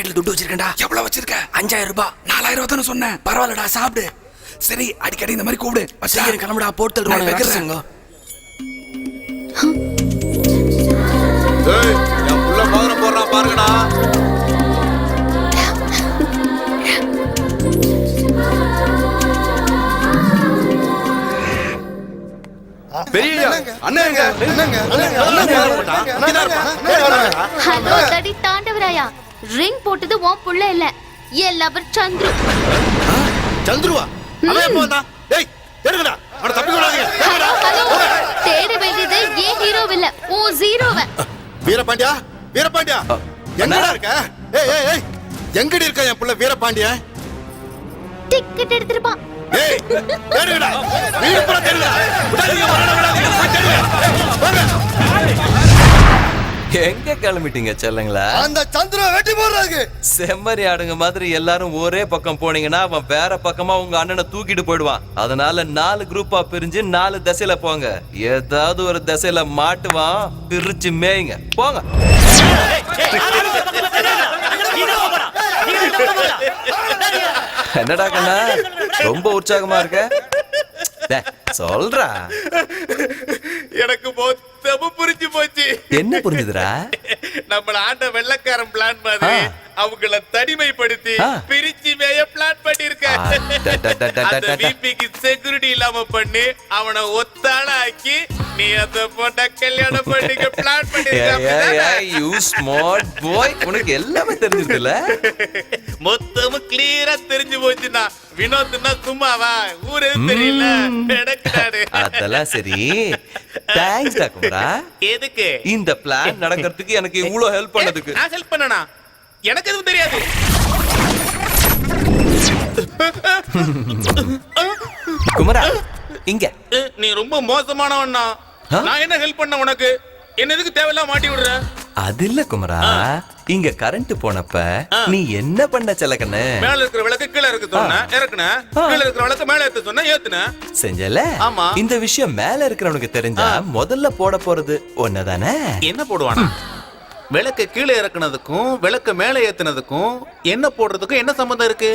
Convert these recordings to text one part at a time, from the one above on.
பாக்கெட்ல துட்டு வச்சிருக்கேன்டா. எவ்வளவு வச்சிருக்க? அஞ்சாயிரம் ரூபாய் நாலாயிரம் ரூபாய் தானே சொன்னேன். பரவாயில்லடா சாப்பிடு. சரி அடிக்கடி இந்த மாதிரி கூப்பிடு. சீக்கிரம் கிளம்புடா புள்ள மோதிரம் போடுறான் பாருங்கடா. பெரிய தடி தாண்டவராயா? ரிங் போட்டது உன் புள்ள இல்ல. என் லவர் சந்துரு. சந்துருவா? அவன் எப்போ வந்தான்? டேய் எடுங்கடா அவன தப்பி விடாதீங்க தேட வேண்டியது ஏன் ஹீரோ இல்ல. ஓ ஜீரோவ வீரபாண்டியா? வீரபாண்டியா? எங்கடா இருக்க? ஏய் ஏய் ஏய். எங்கடி இருக்க என் புள்ள வீரபாண்டியா? டிக்கெட் எடுத்துருப்பான். ஏய் தேடுங்கடா. வீடு புற தேடுங்கடா. விடாதீங்க வரணும் விடாதீங்க. போய் தேடுங்க. வாங்க எங்க கிளம்பிட்டீங்க செல்லுங்களா? அந்த சந்துருவ வெட்டி போடுறாங்க செம்மறி ஆடுங்க மாதிரி எல்லாரும் ஒரே பக்கம் போனீங்கன்னா அவன் வேற பக்கமா உங்க அண்ணனை தூக்கிட்டு போயிடுவான். அதனால நாலு குரூப்பா பிரிஞ்சு நாலு திசையில போங்க. ஏதாவது ஒரு திசையில மாட்டுவான் பிரிச்சு மேயுங்க. போங்க. என்னடா கண்ணா ரொம்ப உற்சாகமா இருக்க? சொல்றா. எனக்கு மொத்தமா புரிஞ்சு போச்சு என்ன புரிஞ்சுதுடா நம்மள ஆண்ட வெள்ளக்காரன் பிளான் மாதிரி. அவங்கள தனிமைப்படுத்தி. பிரிச்சு மேய பிளான் பண்ணிருக்க ஆ, ட, ட, ட, ட, அந்த ட, ட. விபிக்கு செக்யூரிட்டி இல்லாம பண்ணி அவனை ஒத்தாள ஆக்கி நீ அந்த பொண்ண கல்யாணம் பண்ணிக்க பிளான் பண்ணிருக்க யூ ஸ்மார்ட் பாய் உனக்கு எல்லாமே தெரிஞ்சிருக்குல்ல? மொத்தமும் கிளியரா தெரிஞ்சு போச்சுன்னா வினோத்னா சும்மாவா? ஊர் தெரியல. நடக்கிறாரு. அதெல்லாம் சரி. தேங்க்ஸ் டாக்குமரா எதுக்கு? இந்த பிளான் நடக்கிறதுக்கு எனக்கு இவ்வளவு ஹெல்ப் பண்ணதுக்கு. நான் ஹெல்ப் பண்ணனா? எனக்கு எதுவும் தெரியாது. குமரா இங்க. நீ ரொம்ப மோசமானவன்னா? நான் என்ன ஹெல்ப் பண்ண உனக்கு? என்ன எதுக்கு தேவையில்லாம மாட்டி விடுற? அது இல்ல குமரா. இங்க கரண்ட் போனப்ப நீ என்ன பண்ண செல்லக்கண்ணு மேல இருக்கிற விளக்கு கீழே இருக்க சொன்ன இறக்குன. கீழே இருக்கிற விளக்கு மேல ஏத்த சொன்ன ஏத்துன. செஞ்சல? ஆமா. இந்த விஷயம் மேல இருக்கிறவனுக்கு தெரிஞ்சா முதல்ல போட போறது ஒன்னதானே என்ன போடுவானா? விளக்கு கீழே இறக்குனதுக்கும் விளக்கு மேல ஏத்துனதுக்கும் என்ன போடுறதுக்கும் என்ன சம்பந்தம் இருக்கு?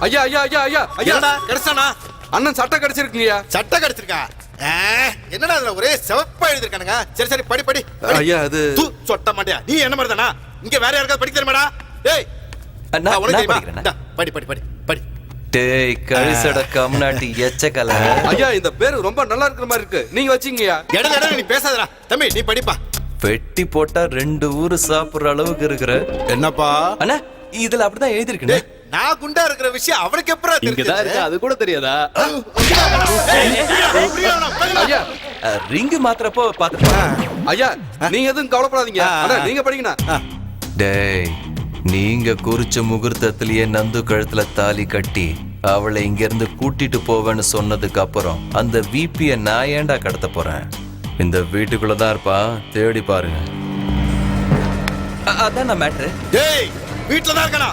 ஐயா ஐயா ஐயா ஐயா ஐயா. என்னடா கிடைச்சானா அண்ணன் சட்டை கிடைச்சிருக்குங்கய்யா. சட்டை கிடைச்சிருக்கா? ஆ, என்னடா அதுல ஒரே சிவப்பா எழுதிருக்கானுங்க சரி சரி படி படி படி. ஐயா, அது- தூ, சொட்ட மாட்டியா? நீ என்ன மாதிரி தானா? இங்க வேற யாருக்காவது படிக்க தெரியுமாடா? டேய் நான் உனக்கு நான் தெரியுமா? படிக்கிறேன் இந்தா, படி படி படி படி. டேய் கழுசட கம்நாட்டி எச்சக்கல ஐயா இந்த பேரு ரொம்ப நல்லா இருக்கிற மாதிரி இருக்கு. நீங்க வச்சீங்கய்யா இடம் இடம் நீ பேசாதடா. தம்பி நீ படிப்பா. வெட்டி போட்டா ரெண்டு ஊரு சாப்பிடுற அளவுக்கு இருக்கிற என்னப்பா? அண்ணா இதுல அப்படிதான் எழுதிருக்கேன் டேய், நான் குண்டா இருக்கிற விஷயம் அவனுக்கு எப்பறா இங்கதான் இருக்கு? அது கூட தெரியாதா? ஐயா ரிங்கு மாத்திரப்போ பாத்துட்டு ஐயா நீங்க எதுவும் கவலைப்படாதீங்க. அண்ணா நீங்க படிங்கண்ணா. டேய் நீங்க குறிச்ச முகூர்த்தத்திலேயே நந்து கழுத்துல தாலி கட்டி அவளை இங்க இருந்து கூட்டிட்டு போவேன்னு சொன்னதுக்கு அப்புறம் அந்த விபிய நான் ஏன்டா கடத்த போறேன்? இந்த வீட்டுக்குள்ள தான் இருப்பா. தேடி பாருங்க. அ- அதான் மேட்ரு. டேய் வீட்ல தான் இருக்கனா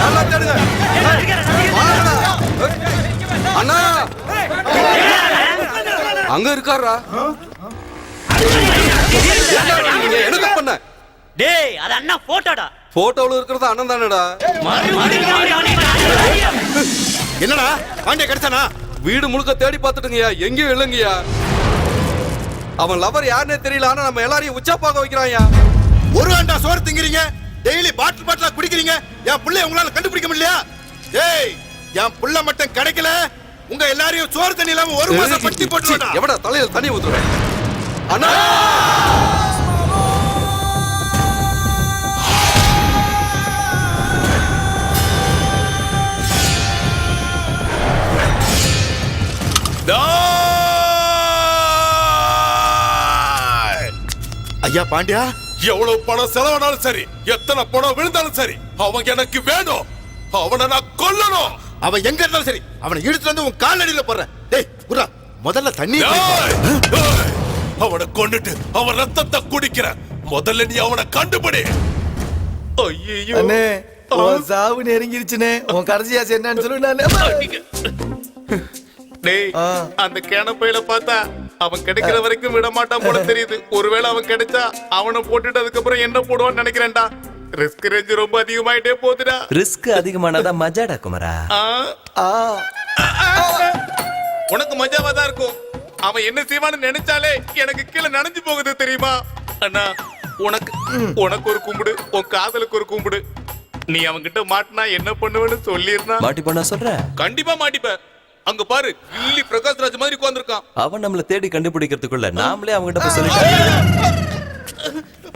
நல்லா தேடுங்க. அண்ணா அங்க இருக்காரா எனக்கு பண்ண டேய் அது அண்ணா போட்டோடா போட்டோல இருக்கிறது அண்ணன் தானடா. என்னடா? பாண்டிய கிடைச்சானா? வீடு முழுக்க தேடி பார்த்துட்டுங்கய்யா. எங்கேயும் இல்லைங்கய்யா. அவன் லவர் யாருன்னே தெரியல ஆனா நம்ம எல்லாரையும் உச்சா பார்க்க வைக்கிறான்யா. ஒரு ஆண்டா சோறு திங்கிறீங்க? டெய்லி பாட்டில் பாட்டிலா குடிக்கிறீங்க? என் பிள்ளை உங்களால கண்டுபிடிக்க முடியலையா? டேய் என் புள்ள மட்டும் கிடைக்கல. உங்க எல்லாரையும் சோறு தண்ணி இல்லாம ஒரு மாசம் பட்டி போட்டுருடா எவடா தலையில தண்ணி ஊத்துறேன் அண்ணா! ஐயா பாண்டியா? எவ்வளவு பணம் செலவானாலும் சரி எத்தனை பணம் விழுந்தாலும் சரி அவன் எனக்கு வேணும். அவனை நான் கொல்லணும். அவன் எங்க இருந்தாலும் சரி அவனை இழுத்துட்டு வந்து உன் கால் அடியில போடுறேன். டேய் குர்ரா முதல்ல தண்ணி அவனை கொன்னுட்டு அவன் ரத்தத்தை குடிக்கிற. முதல்ல நீ அவனை கண்டுபிடி. ஐயோ அண்ணே சாவு நெருங்கிருச்சுனே உன் கடைசி ஆசை என்னன்னு சொல்லு நானே. டேய். அந்த கேனப்பையில பார்த்தா அவன் கிடைக்கிற வரைக்கும் விட மாட்டான் போல தெரியுது. ஒருவேளை அவன் கிடைச்சா அவனை போட்டுட்டு அதுக்கப்புறம் என்ன போடுவான்னு நினைக்கிறேன்டா. ரிஸ்க் ரேஞ்ச் ரொம்ப அதிகமாயிட்டே போகுதுடா. ரிஸ்க் அதிகமானதா மஜாடா குமரா. உனக்கு மஜாவா தான் இருக்கும். அவன் என்ன செய்வான்னு நினைச்சாலே எனக்கு கீழே நனைஞ்சு போகுது தெரியுமா? அண்ணா உனக்கு உனக்கு ஒரு கும்பிடு உன் காதலுக்கு ஒரு கும்பிடு. நீ அவன்கிட்ட மாட்டினா என்ன பண்ணுவேன்னு சொல்லிருந்தா. மாட்டி பண்ண சொல்ற கண்டிப்பா மாட்டிப்ப அங்க பாரு இல்லி பிரகாஷ் ராஜ் மாதிரி உட்கார்ந்திருக்கான். அவன் நம்மள தேடி கண்டுபிடிக்கிறதுக்குள்ள நாமளே அவன்கிட்ட போய் சொல்லிட்டோம்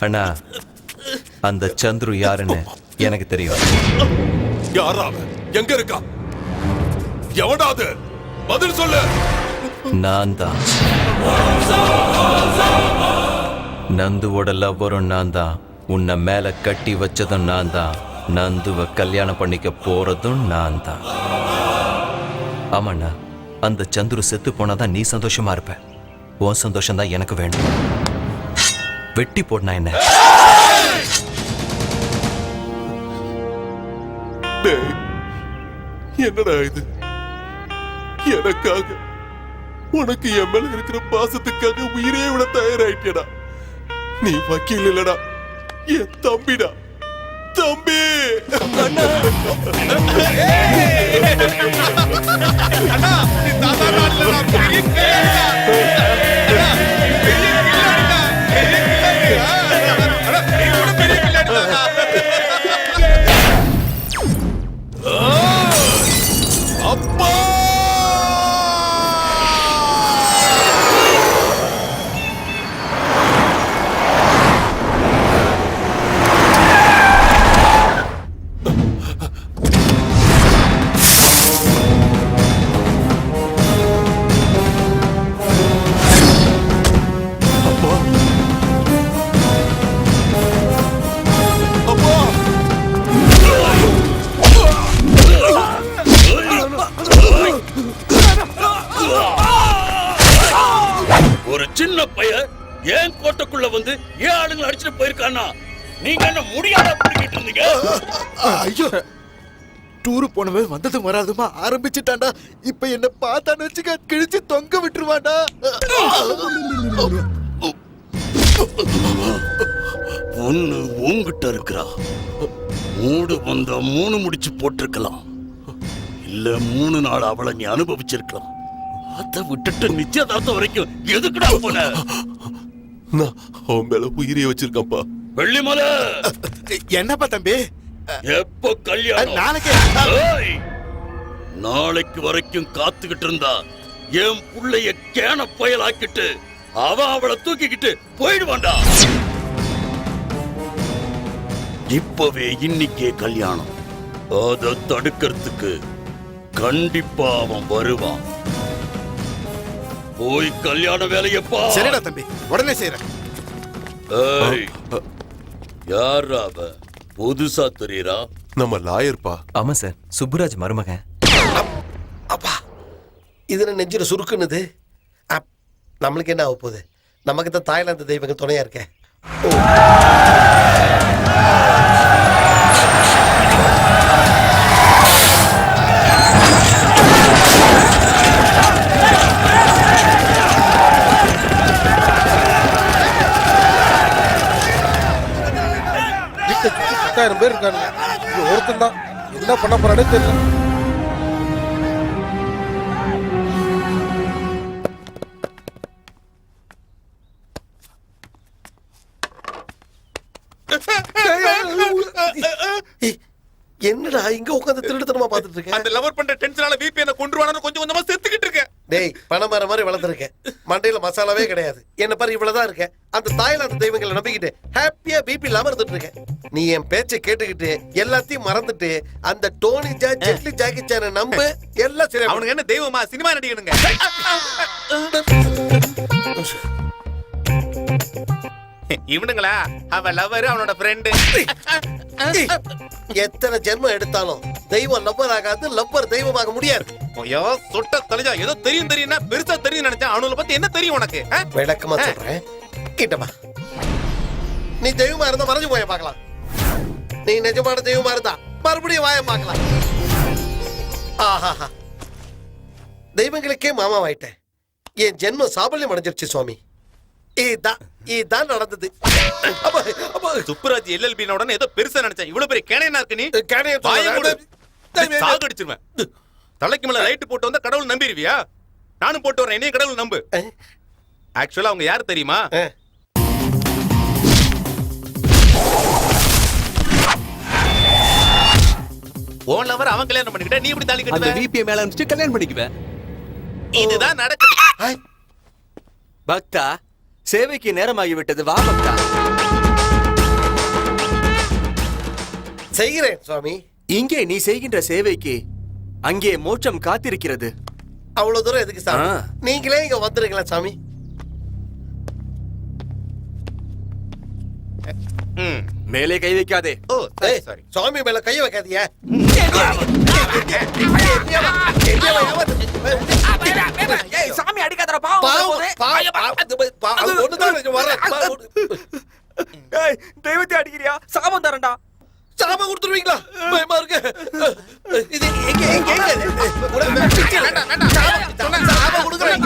அண்ணா அந்த சந்துரு யாருன்னு எனக்கு தெரியும். யாரா அவன்? எங்க இருக்கா எவன்டா அது? பதில் சொல்லு. நான் தான். நந்துவோட லவ்வரும் நான் தான். உன்னை மேல கட்டி வச்சதும் நான் தான். நந்துவை கல்யாணம் பண்ணிக்க போறதும் நான் தான். ஆமாண்ணா. அந்த சந்துரு செத்து போனாதான் நீ சந்தோஷமா இருப்ப. உன் சந்தோஷம் தான் எனக்கு வேண்டும். வெட்டி போடனா என்ன? டேய், என்னடா இது? எனக்காக உனக்கு என் மேல இருக்கிற பாசத்துக்காக உயிரே விட தயாராயிட்டடா நீ வக்கீல் இல்லடா. என் தம்பிடா. தம்பி அண்ணா நீ சாதாரண ஆள் இல்லடா, பெரிய போயிருக்கானா நீங்க என்ன முடியாத பிடிக்கிட்டு இருந்தீங்க ஐயோ டூரு போனவன் வந்ததும் வராதுமா ஆரம்பிச்சுட்டான்டா. இப்ப என்ன பார்த்தான்னு வச்சுக்க கிழிச்சு தொங்க விட்டுருவான்டா. பொண்ணு உன்கிட்ட இருக்கிறா. மூடு வந்தா மூணு முடிச்சு போட்டிருக்கலாம். இல்ல மூணு நாள் அவளை நீ அனுபவிச்சிருக்கலாம். அதை விட்டுட்டு நிச்சயதார்த்தம் வரைக்கும் எதுக்குடா போன? நான் அவன் மேல உயிரியை வச்சிருக்கப்பா. வெள்ளிமலை! என்னப்பா தம்பி? எப்ப கல்யாணம்? நாளைக்கு! நாளைக்கு வரைக்கும் காத்துக்கிட்டு இருந்தா என் புள்ளைய கேன பயலாக்கிட்டு அவன் அவளை தூக்கிக்கிட்டு போயிடுவான்டா. இப்பவே இன்னிக்கே கல்யாணம். அத தடுக்கிறதுக்கு கண்டிப்பா அவன் வருவான். போய் கல்யாண வேலையப்பா சரிடா தம்பி உடனே செய்யறேன் யார் அவ? புதுசா தெரியறா? நம்ம லாயர்ப்பா ஆமா சார் சுப்புராஜ் மருமகன். அப்பா இதுல நெஞ்சில சுருக்குன்னுது அப், நம்மளுக்கு என்ன ஆக போகுது? நமக்கு தான் தாய்லாந்து தெய்வங்க துணையா இருக்க. பத்தாயிரம் பேர் இருக்காங்க ஒருத்தன் தான். என்ன பண்ண போறானே தெரியல. என்னடா இங்க உட்காந்து திருடுத்தனமா பாத்துட்டு இருக்க? அந்த லவர் பண்ற டென்ஷனால பிபி என்ன கொண்டுருவானு கொஞ்சம் கொஞ்சமா செத்துக்கிட்டு இருக்கேன். டேய் பணமர மாதிரி வளர்ந்துருக்க மண்டையில மசாலாவே கிடையாது. என்ன பாரு இவ்வளவுதான் இருக்க அந்த தாய்லாந்து தெய்வங்களை நம்பிக்கிட்டு ஹாப்பியா பிபி இல்லாம இருந்துட்டு இருக்க நீ என் பேச்சை கேட்டுக்கிட்டு எல்லாத்தையும் மறந்துட்டு அந்த Tony Jaa Jet Li Jackie Chan நம்பு எல்லாம் சரி. அவனுக்கு என்ன தெய்வமா? சினிமா நடிகனுங்க இவனுங்களா? அவ லவர் அவனோட ஃப்ரெண்டு எத்தனை ஜென்மம் எடுத்தாலும் தெய்வம் லவ்வர் ஆகாது லவ்வர் தெய்வமாக முடியாது. ஐயோ சுட்ட தலைஜா ஏதோ தெரியும் தெரியும்னா பெருசா தெரியும் நினைச்சேன். அவனுல பத்தி என்ன தெரியும் உனக்கு? விளக்கமா சொல்றேன். கிட்டமா நீ தெய்வமா இருந்தா மறைஞ்சு போய பார்க்கலாம். நீ நிஜமான தெய்வமா இருந்தா மறுபடியும் வாய பார்க்கலாம். ஆஹாஹா. தெய்வங்களுக்கே மாமாவாயிட்டேன். என் ஜென்மம் சாபல்யம் அடைஞ்சிருச்சு சுவாமி. இதான் இதான் நடந்தது. அப்பா, அப்பா, சுப்புராஜ் எல்எல்பி உடனே ஏதோ பெருசா நினைச்சேன். இவ்வளவு பெரிய கேனையனா இருக்கு நீ? கேனைய. சாகடிச்சிருவேன். தலைக்கு மேல லைட் போட்டு வந்தா கடவுள் நம்பிடுவியா நானும் போட்டு வரேன் என்னையும் கடவுள் நம்பு. ஆக்சுவலா அவங்க யாரு தெரியுமா. ஓன் லவர் அவன் கல்யாணம் பண்ணிக்கிட்ட நீ இப்படி தாலி அந்த கட்டுவ விபிஏ மேல அனுப்பிச்சு கல்யாணம் பண்ணிக்குவேன் இதுதான் நடக்குது. பக்தா சேவைக்கு நேரமாகி விட்டது வா பக்தா. செய்கிறேன் சுவாமி. இங்கே நீ செய்கின்ற சேவைக்கு அங்கே மோட்சம் காத்திருக்கிறது. அவ்வளவு தூரம் எதுக்கு சாமி? ஆ. நீங்களே இங்க வந்துருங்களா சாமி. ம். மேலே கை வைக்காதே. ஓ ஏய், சாரி சுவாமி மேல கைய வைக்காதீங்க. சாமி அடிக்காதடா பாவம் பாவம், பாவம், பாவம், பாவம், ஒண்ணுதான் இங்க வர்றேன். பாவம். தெய்வத்தை அடிக்கிறியா? சாபம் தரேன்டா. சாபம் கொடுத்துருவீங்களா? பயமா இருக்கு. இது எங்க எங்க எங்க வேண்டாம் வேண்டாம் சாபம் சாபம் கொடுக்குறேன்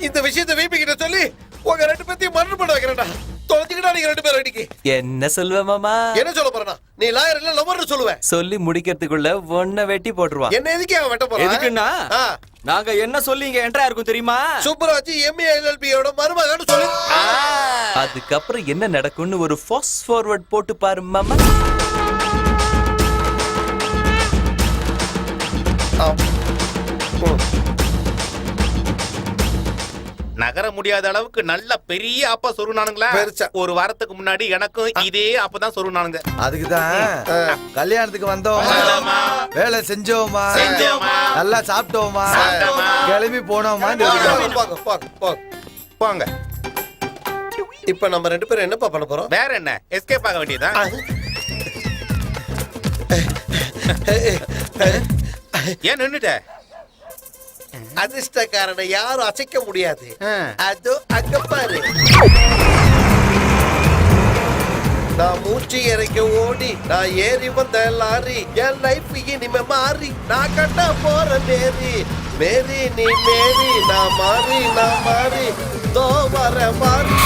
இந்த விஷயத்தை வீப்பி கிட்ட சொல்லி உங்க ரெண்டு பேத்தையும் மரணம் பண்ண வைக்கிறேன்டா தொலைஞ்சுக்கிட்டா நீங்க ரெண்டு பேரும் அடிக்கி என்ன சொல்வ மாமா? என்ன சொல்ல போறேனா நீ லாயர் இல்ல லவர்னு சொல்லுவேன் சொல்லி முடிக்கிறதுக்குள்ள ஒன்ன வெட்டி போட்டுருவான் என்ன எதுக்கு அவன் வெட்ட போறான் எதுக்குன்னா? ஆ, நாங்க என்ன சொல்லி இங்க என்ட்ரா இருக்கும் தெரியுமா? சுப்பராஜ் எம்ஏ எல்எல்பியோட மருமகன்னு சொல்லி. அதுக்கப்புறம் என்ன நடக்கும்னு ஒரு ஃபாஸ்ட் ஃபார்வர்ட் போட்டு பாரு மாமா. ஆ. நகர முடியாத அளவுக்கு நல்ல பெரிய அப்பா சொருனானுங்களா பெருசா. ஒரு வாரத்துக்கு முன்னாடி எனக்கும் இதே அப்பதான் சொருனானுங்க அதுக்குதான் கல்யாணத்துக்கு வந்தோமா. வந்தோமா. வேலை செஞ்சோமா? செஞ்சோமா. நல்லா சாப்பிட்டோமா? சாப்பிட்டோமா. கிளம்பி போனோமா? போங்க, போங்க, போங்க, போங்க. போங்க. இப்ப நம்ம ரெண்டு பேரும் என்னப்பா பண்ண போறோம்? வேற என்ன? எஸ்கேப் ஆக வேண்டியதா ஏன் நின்னுட்ட? அதிர்ஷ்டக்காரனை யாரும் அசைக்க முடியாது. அதோ அங்க பாரு. நான் மூச்சு இறைக்க ஓடி நான் ஏறி வந்த லாரி என் லைஃப் இனிமே மாறி நான் கட்ட போற மேரி. மேரி நீ மேரி நான் மாறி நான் மாறி தோ வர மாறி.